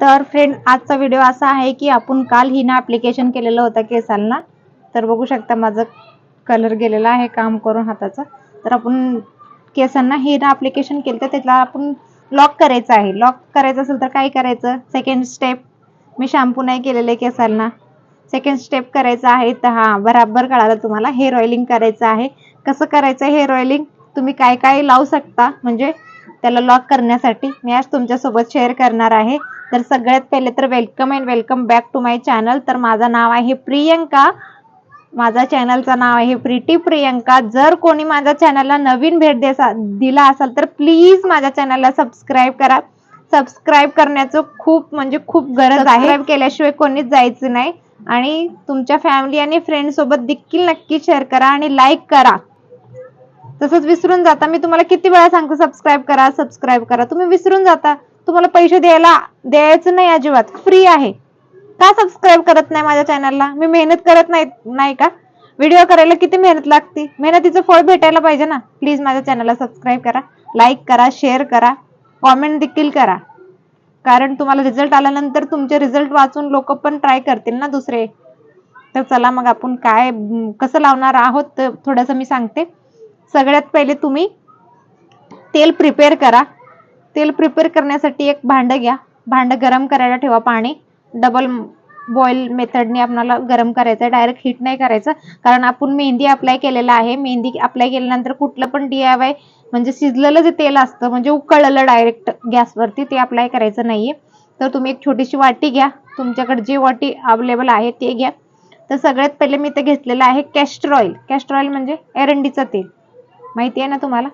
तर फ्रेंड आजचा व्हिडिओ असा आहे की आपण काल हिना ॲप्लिकेशन केलेलं होतं केसांना तर बघू शकता माझं कलर गेलेला आहे काम करून हाताचा. तर आपण केसांना हिना ॲप्लिकेशन केलं तर त्याला आपण लॉक करायचं आहे. लॉक करायचं असेल तर काय करायचं? सेकंड स्टेप मी शॅम्पू नाही केलेले केसांना सेकंड स्टेप करायचं आहे तर हां बराबर कळालं तुम्हाला. हेअर ऑइलिंग करायचं आहे. कसं करायचं हेअर ऑइलिंग तुम्ही काय काय लावू शकता? म्हणजे त्याला लॉक करण्यासाठी मी आज तुमच्यासोबत शेअर करणार आहे. तर सगळ्यात पहिले तर welcome and welcome back to my channel तर माझं नाव आहे प्रियंका. माझा चॅनलचं नाव आहे प्रिटी प्रियंका. जर कोणी माझ्या चॅनलला नवीन भेट देसा दिला असाल तर प्लीज माझ्या चॅनलला सबस्क्राईब करा. सबस्क्राईब करण्याचं खूप म्हणजे खूप गरज आहे. केल्याशिवाय कोणीच जायचं नाही. आणि तुमच्या फॅमिली आणि फ्रेंड सोबत देखील नक्की शेअर करा आणि लाईक करा. तसंच विसरून जाता. मी तुम्हाला किती वेळा सांगतो सबस्क्राईब करा सबस्क्राईब करा. तुम्ही विसरून जाता. तुम्हाला पैसे द्यायला द्यायचं नाही अजिबात. फ्री आहे. का सबस्क्राईब करत नाही माझ्या चॅनलला मी मेहनत करत नाही नाही का? व्हिडिओ करायला किती मेहनत लागते? मेहनतीचं फळ भेटायला पाहिजे ना? प्लीज माझ्या चॅनलला सबस्क्राईब करा. लाईक करा शेअर करा. कॉमेंट देखील करा. कारण तुम्हाला रिझल्ट आल्यानंतर तुमचे रिझल्ट वाचून लोक पण ट्राय करतील ना दुसरे. तर चला मग आपण काय कसं लावणार आहोत थोडंसं मी सांगते. सगळ्यात पहिले तुम्ही तेल प्रिपेअर करा. तेल प्रिपेअर करण्यासाठी एक भांडं घ्या. भांडं गरम करायला ठेवा पाणी. डबल बॉईल मेथडने आपल्याला गरम करायचं आहे डायरेक्ट हीट नाही करायचं. कारण आपण मेहंदी अप्लाय केलेला आहे. मेहंदी अप्लाय केल्यानंतर कुठलं पण डी आय वाय म्हणजे शिजलेलं जे तेल असतं म्हणजे उकळलेलं डायरेक्ट गॅसवरती ते अप्लाय करायचं नाहीये. तर तुम्ही एक छोटीशी वाटी घ्या. तुमच्याकडे जी वाटी अवेलेबल आहे ते घ्या. तर सगळ्यात पहिले मी ते घेतलेलं आहे कॅस्टर ऑइल कॅस्टर ऑइल म्हणजे एरंडीचं तेल. माहिती आहे ना तुम्हाला?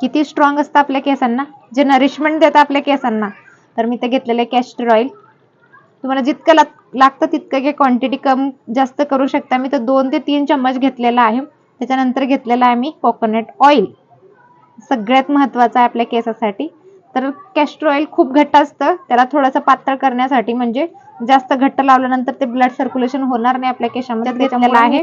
किती स्ट्रॉंग असतं आपल्या केसांना? जे नरिशमेंट देतं आपल्या केसांना. तर मी ते घेतलेलं कॅस्टर ऑइल तुम्हाला जितकं लाग लागतं तितकं घे. क्वांटिटी कम जास्त करू शकता. मी तर दोन ते तीन चम्मच घेतलेला आहे. त्याच्यानंतर घेतलेला आहे मी कोकोनट ऑइल सगळ्यात महत्त्वाचं आहे आपल्या केसासाठी. तर कॅस्टर ऑइल खूप घट्ट असतं. त्याला थोडंसं पातळ करण्यासाठी म्हणजे जास्त घट्ट लावल्यानंतर ते ब्लड सर्क्युलेशन होणार नाही आपल्या केसामध्ये. घेतलेलं आहे.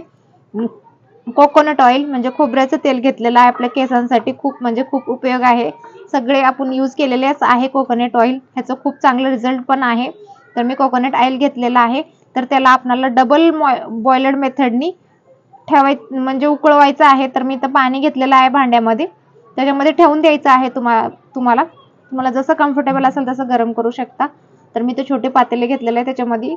कोकोनट ऑइल म्हणजे खोबऱ्याचं तेल घेतलेलं आहे. आपल्या केसांसाठी खूप म्हणजे खूप उपयोग आहे. सगळे आपण यूज केलेलेच आहे कोकोनट ऑइल ह्याचं खूप चांगलं रिझल्ट पण आहे. तर मी कोकोनट ऑइल घेतलेलं आहे. तर त्याला आपल्याला डबल बॉयलड मेथडनी ठेवाय म्हणजे उकळवायचं आहे. तर मी इथं पाणी घेतलेलं आहे भांड्यामध्ये. त्याच्यामध्ये ठेवून द्यायचं आहे तुम्हा तुम्हाला. तुम्हाला जसं कम्फर्टेबल असेल तसं गरम करू शकता. तर मी ते छोटे पातेले घेतलेले आहे. त्याच्यामध्ये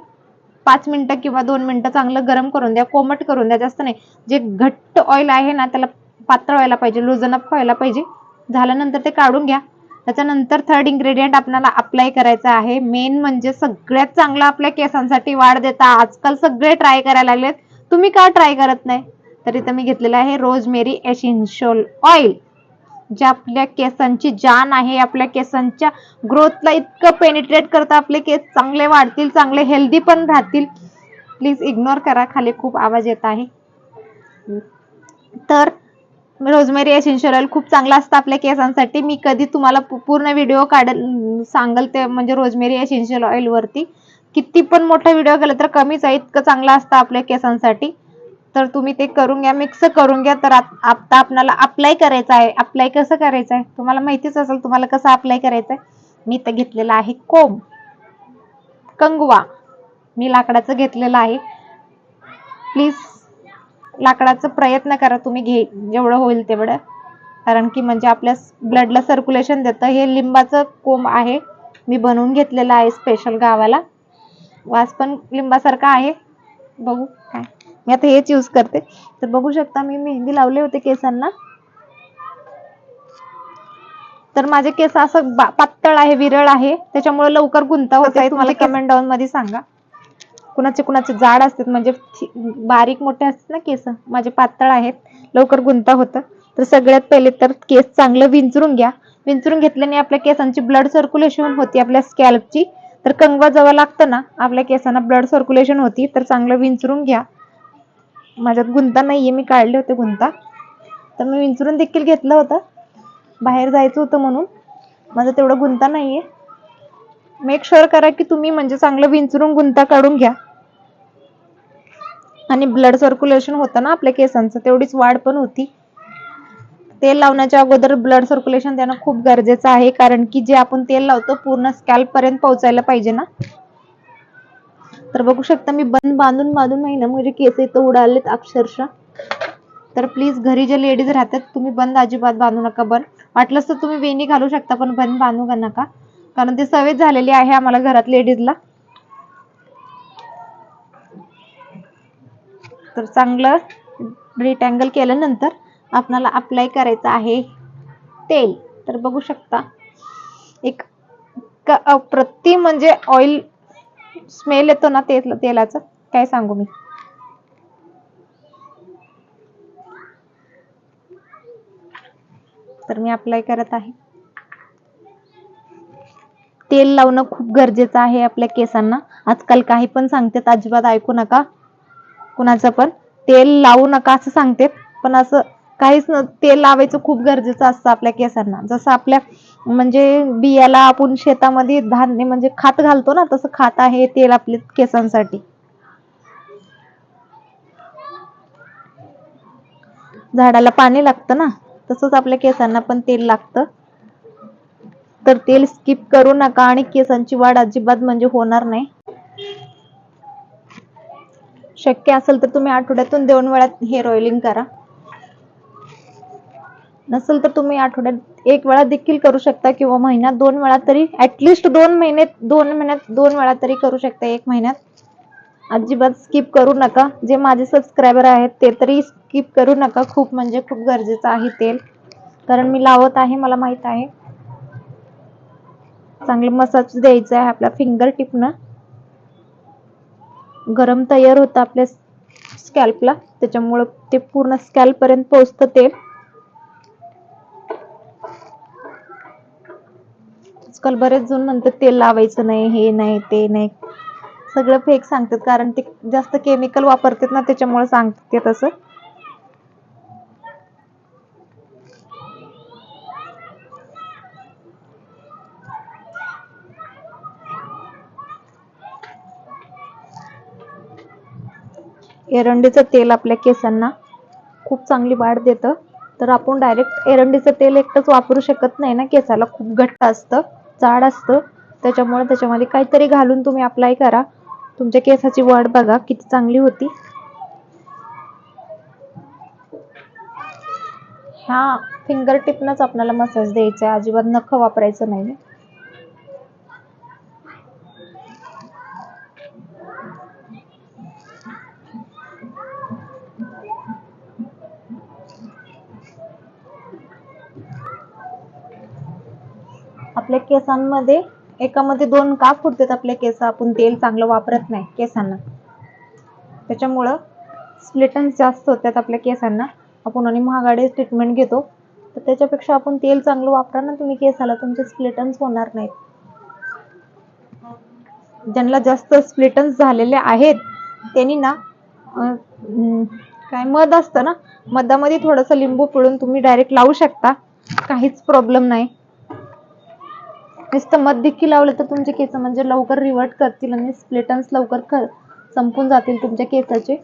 पाच मिनिटं किंवा दोन मिनिटं चांगलं गरम करून द्या कोमट करून द्या जास्त नाही. जे घट्ट ऑइल आहे ना त्याला पातळ व्हायला पाहिजे लोजन अप व्हायला पाहिजे. झाल्यानंतर ते काढून घ्या. त्याच्यानंतर थर्ड इन्ग्रेडियंट आपल्याला अप्लाय करायचं आहे. मेन म्हणजे सगळ्यात चांगलं आपल्या केसांसाठी वाढ देता. आजकाल सगळे ट्राय करायला लागलेत. तुम्ही का ट्राय करत नाही? तर इथं मी घेतलेलं आहे रोजमेरी एसेन्शियल ऑइल जे आपल्या केसांची जान आहे आपल्या केसांच्या ग्रोथला इतकं पेनिट्रेट करतं आपले केस चांगले वाढतील चांगले हेल्दी पण राहतील. प्लीज इग्नोर करा खाली खूप आवाज येत आहे. तर रोजमेरी एसेन्शियल ऑइल खूप चांगला असतं आपल्या केसांसाठी. मी कधी तुम्हाला पूर्ण व्हिडिओ काढल सांगल ते म्हणजे रोजमेरी एसेन्शियल ऑइलवरती किती पण मोठा व्हिडिओ केला तर कमीच आहे इतकं चांगलं असतं आपल्या केसांसाठी. तर तुम्ही ते करून घ्या मिक्स करून घ्या. तर आता आपल्याला अप्लाय करायचं आहे. अप्लाय कसं करायचं आहे? तुम्हाला माहितीच असेल तुम्हाला कसं अप्लाय करायचं आहे मी तर घेतलेलं आहे कोंब. कंगवा. मी लाकडाचं घेतलेलं आहे. प्लीज लाकडाचा प्रयत्न करा तुम्ही घे जेवढं होईल तेवढं. कारण की म्हणजे आपल्या ब्लडला सर्क्युलेशन देतं. हे लिंबाचं कोंब आहे. मी बनवून घेतलेलं आहे स्पेशल गावाला. वास पण लिंबासारखा आहे. बघू. मी आता हेच यूज करते. तर बघू शकता मी मेहंदी लावले होते केसांना. तर माझे केस असं पातळ आहे विरळ आहे. त्याच्यामुळे लवकर गुंता होत. आहे तुम्हाला कमेंट डाऊन मध्ये सांगा. कुणाचे कुणाचे जाड असतात म्हणजे बारीक मोठे असतात ना केस माझे पातळ आहेत. लवकर गुंता होतं. तर सगळ्यात पहिले तर केस चांगलं विंचरून घ्या. विंचरून घेतल्याने आपल्या केसांची ब्लड सर्क्युलेशन होती आपल्या स्कॅल्पची तर कंगवा जवळ लागतं ना आपल्या केसांना ब्लड सर्क्युलेशन होती. तर चांगलं विंचरून घ्या. माझ्यात गुंता नाहीये मी काढले होते गुंता. तर मी विंचरून देखील घेतलं होतं. बाहेर जायचं होतं म्हणून. माझा तेवढं गुंता नाहीये. मेक शुअर करा की तुम्ही म्हणजे चांगलं विंचरून गुंता काढून घ्या. आणि ब्लड सर्क्युलेशन होतं ना आपल्या केसांचं तेवढीच वाढ पण होती. तेल लावण्याच्या अगोदर ब्लड सर्क्युलेशन देणं खूप गरजेचं आहे कारण की जे आपण तेल लावतो पूर्ण स्कॅल्प पर्यंत पोहोचायला पाहिजे ना. तर बघू शकता मी बंद बांधून बांधून नाही ना म्हणजे केस इथं उडालेत अक्षरशः. तर प्लीज घरी जे लेडीज राहतात तुम्ही बंद अजिबात बांधू नका बंद. वाटलंच तर तुम्ही वेणी घालू शकता पण बंद बांधू का नका? कारण ते सवय झालेली आहे आम्हाला घरात लेडीजला तर चांगलं रिटँगल केल्यानंतर आपणाला अप्लाय करायचं आहे तेल. तर बघू शकता एक क- अप्रतिम म्हणजे ऑइल स्मेल येतो ना तेल तेलाचं? काय सांगू मी? तर मी अप्लाय करत आहे. तेल लावणं खूप गरजेचं आहे आपल्या केसांना. आजकाल काही पण सांगतात अजिबात ऐकू नका कुणाचं पण. तेल लावू नका असं सांगतात पण असं काहीच न तेल लावायचं खूप गरजेचं असतं आपल्या केसांना. जसं आपल्या म्हणजे बियाला आपण शेतामध्ये धान्य म्हणजे खात घालतो ना तसं खात आहे तेल आपल्या केसांसाठी. झाडाला पाणी लागतं ना तसंच आपल्या केसांना पण तेल लागतं. तर तेल स्किप करू नका आणि केसांची वाढ अजिबात म्हणजे होणार नाही. शक्य असेल तर तुम्ही आठवड्यातून दोन वेळा हेअर ऑइलिंग करा. नसेल तर तुम्ही आठवड्यात एक वेळा देखील करू शकता किंवा महिन्यात दोन वेळा तरी ऍटलिस्ट दोन महिन्यात दोन महिन्यात दोन वेळा तरी करू शकता एक महिन्यात. अजिबात स्किप करू नका. जे माझे सबस्क्रायबर आहेत ते तरी स्किप करू नका. खूप म्हणजे खूप गरजेचं आहे तेल कारण मी लावत आहे मला माहीत आहे. चांगलं मसाज द्यायचा आहे आपल्या फिंगर टिपनं गरम तयार होतं आपल्या स्कॅल्पला त्याच्यामुळं ते पूर्ण स्कॅल्प पर्यंत पोहोचतं तेल आजकाल बरेच जण म्हणतात तेल लावायचं नाही हे नाही ते नाही. सगळं फेक सांगतात कारण ते जास्त केमिकल वापरतात ना त्याच्यामुळे सांगतात ते तसं. एरंडीचं तेल आपल्या केसांना खूप चांगली वाढ देतं. तर आपण डायरेक्ट एरंडीचं तेल एकटंच वापरू शकत नाही ना केसाला खूप घट्ट असतं. जाड असतं. त्याच्यामुळे त्याच्यामध्ये काहीतरी घालून तुम्ही अप्लाय करा. तुमच्या केसाची वाढ बघा किती चांगली होती. हा फिंगर टिपनच आपल्याला मसाज द्यायचा आहे अजिबात नख वापरायचं नाही आपल्या केसांमध्ये एकामध्ये दोन का फुटतात आपल्या केस आपण तेल चांगलं वापरत नाही केसांना. त्याच्यामुळं स्प्लिटन्स जास्त होतात आपल्या केसांना. आपण आणि महागाडे ट्रीटमेंट घेतो. तर त्याच्यापेक्षा आपण तेल चांगलं वापरा ना तुम्ही केसाला तुमचे स्प्लिटन्स होणार नाहीत. ज्यांना जास्त स्प्लिटन्स झालेले आहेत त्यांनी ना काय मध असतं ना मधामध्ये थोडंसं लिंबू पिळून तुम्ही डायरेक्ट लावू शकता. काहीच प्रॉब्लेम नाही. नुसतं मध देखील लावलं तर तुमचे केस म्हणजे लवकर रिवर्ट करतील आणि स्प्लेटन्स लवकर कर संपून जातील तुमच्या केसाचे.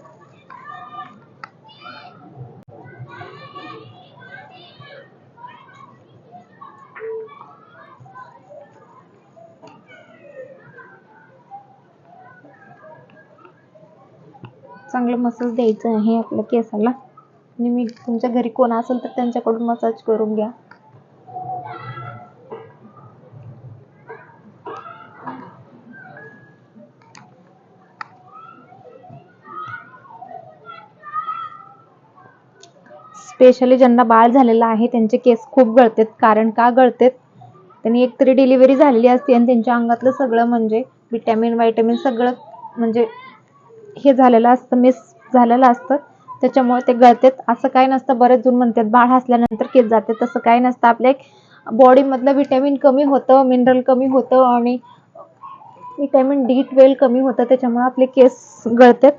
चांगलं मसाज द्यायचं आहे आपल्या केसाला. आणि मी तुमच्या घरी कोण असेल तर त्यांच्याकडून मसाज करून घ्या. स्पेशली ज्यांना बाळ झालेलं आहे त्यांचे केस खूप गळतेत. कारण का गळतेत? त्यांनी एकतरी डिलिव्हरी झालेली असते आणि त्यांच्या अंगातलं सगळं म्हणजे विटॅमिन वायटॅमिन सगळं म्हणजे हे झालेलं असतं मिस झालेलं असतं. त्याच्यामुळे ते गळतेत. असं काय नसतं. बरेच जण म्हणतात बाळ हसल्यानंतर केस जाते. तसं काय नसतं. आपल्या बॉडीमधलं विटॅमिन कमी होतं मिनरल कमी होतं आणि विटॅमिन डी ट्वेल्व कमी होतं. त्याच्यामुळे आपले केस गळतात.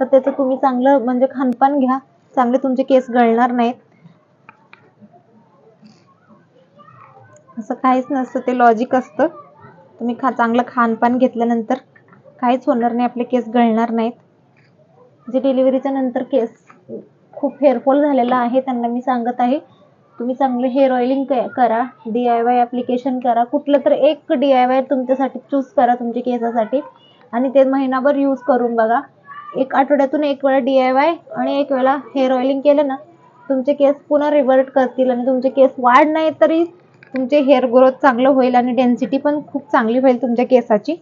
तर त्याचं तुम्ही चांगलं म्हणजे खानपान घ्या. चांगले तुमचे केस गळणार नाहीत. असं काहीच नसतं ते लॉजिक असतं. तुम्ही खा चांगलं खानपान घेतल्यानंतर काहीच होणार नाही आपले केस गळणार नाहीत. जे डिलिव्हरीच्या नंतर केस खूप हेअरफॉल झालेला आहे त्यांना मी सांगत आहे तुम्ही चांगले हेअर ऑइलिंग करा डी आय वाय ॲप्लिकेशन करा कुठलं तर एक डी आय वाय तुमच्यासाठी चूज करा तुमच्या केसासाठी. आणि ते महिनाभर यूज करून बघा. एक आठवड्यातून एक वेळा डी आय वाय आणि एक वेळा हेअर ऑइलिंग केलं ना तुमचे केस पुन्हा रिव्हर्ट करतील आणि तुमचे केस वाढ नाही तरी तुमचे हेअर ग्रोथ चांगलं होईल आणि डेन्सिटी पण खूप चांगली होईल तुमच्या केसाची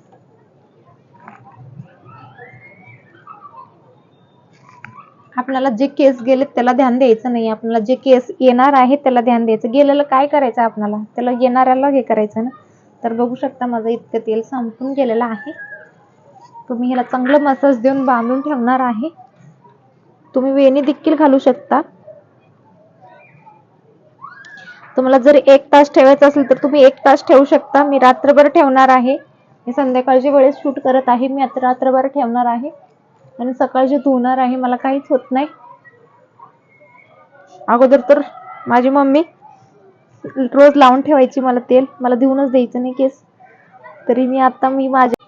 आपल्याला जे केस गेले त्याला ध्यान द्यायचं नाही. आपल्याला जे केस येणार आहे त्याला ध्यान द्यायचं. गेलेलं काय करायचं आपल्याला? त्याला येणाऱ्याला हे करायचं ना? तर बघू शकता माझं इतकं तेल संपून गेलेलं आहे. तुम्ही ह्याला चांगलं मसाज देऊन बांधून ठेवणार आहे. तुम्ही वेणी देखील घालू शकता. तुम्हाला जर एक तास ठेवायचं असेल तर तुम्ही एक तास ठेवू शकता. मी रात्रभर ठेवणार आहे. मी संध्याकाळची वेळेस शूट करत आहे. मी आता रात्रभर ठेवणार आहे. आणि सकाळची धुणार आहे मला काहीच होत नाही. अगोदर तर माझी मम्मी रोज लावून ठेवायची मला तेल. मला देऊनच द्यायचं नाही केस. तरी मी आता मी माझ्या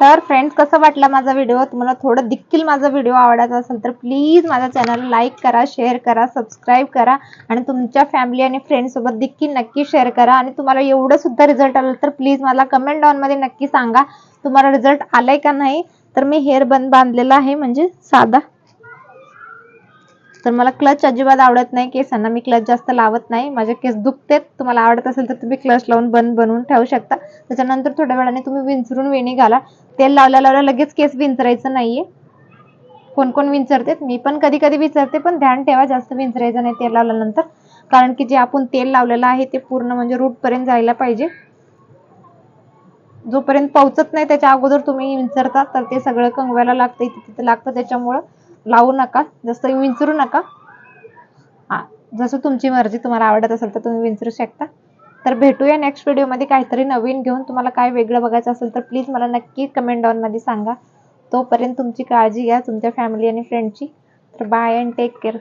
तर फ्रेंड्स कसा वाटला माझा व्हिडिओ तुम्हाला थोडं देखील माझा व्हिडिओ आवडायचा असेल तर प्लीज माझ्या चॅनल लाईक करा शेअर करा सबस्क्राईब करा आणि तुमच्या फॅमिली आणि फ्रेंड्ससोबत देखील नक्की शेअर करा. आणि तुम्हाला एवढं सुद्धा रिझल्ट आलं तर प्लीज मला कमेंट डाऊनमध्ये नक्की सांगा. तुम्हाला रिझल्ट आलाय का नाही? तर मी हेअर बंद बांधलेला आहे म्हणजे साधा. तर मला क्लच अजिबात आवडत नाही केसांना मी क्लच जास्त लावत नाही. माझे केस दुखतेत. तुम्हाला आवडत असेल तर तुम्ही क्लच लावून बंद बनवून ठेवू शकता. त्याच्यानंतर थोड्या वेळाने तुम्ही विंचरून वेणी घाला. तेल लावल्या लावल्या लगेच केस विंचरायचं नाहीये. कोण कोण विंचरते? मी पण कधी कधी विचारते पण ध्यान ठेवा जास्त विंचरायचं नाही तेल लावल्यानंतर. कारण की जे आपण तेल लावलेलं आहे ते पूर्ण म्हणजे रूट पर्यंत जायला पाहिजे. जोपर्यंत पोहोचत नाही त्याच्या अगोदर तुम्ही विंचरता तर ते सगळं कंगवायला लागतं तिथे लागतं. त्याच्यामुळं लावू नका. जास्त विंचरू नका. हा जसं तुमची मर्जी तुम्हाला आवडत असेल तर तुम्ही विंचरू शकता. तर भेटूया नेक्स्ट व्हिडिओमध्ये काहीतरी नवीन घेऊन तुम्हाला काय वेगळं बघायचं असेल तर प्लीज मला नक्की कमेंट डाऊनमध्ये सांगा. तोपर्यंत तुमची काळजी घ्या तुमच्या फॅमिली आणि फ्रेंडची तर बाय अँड टेक केअर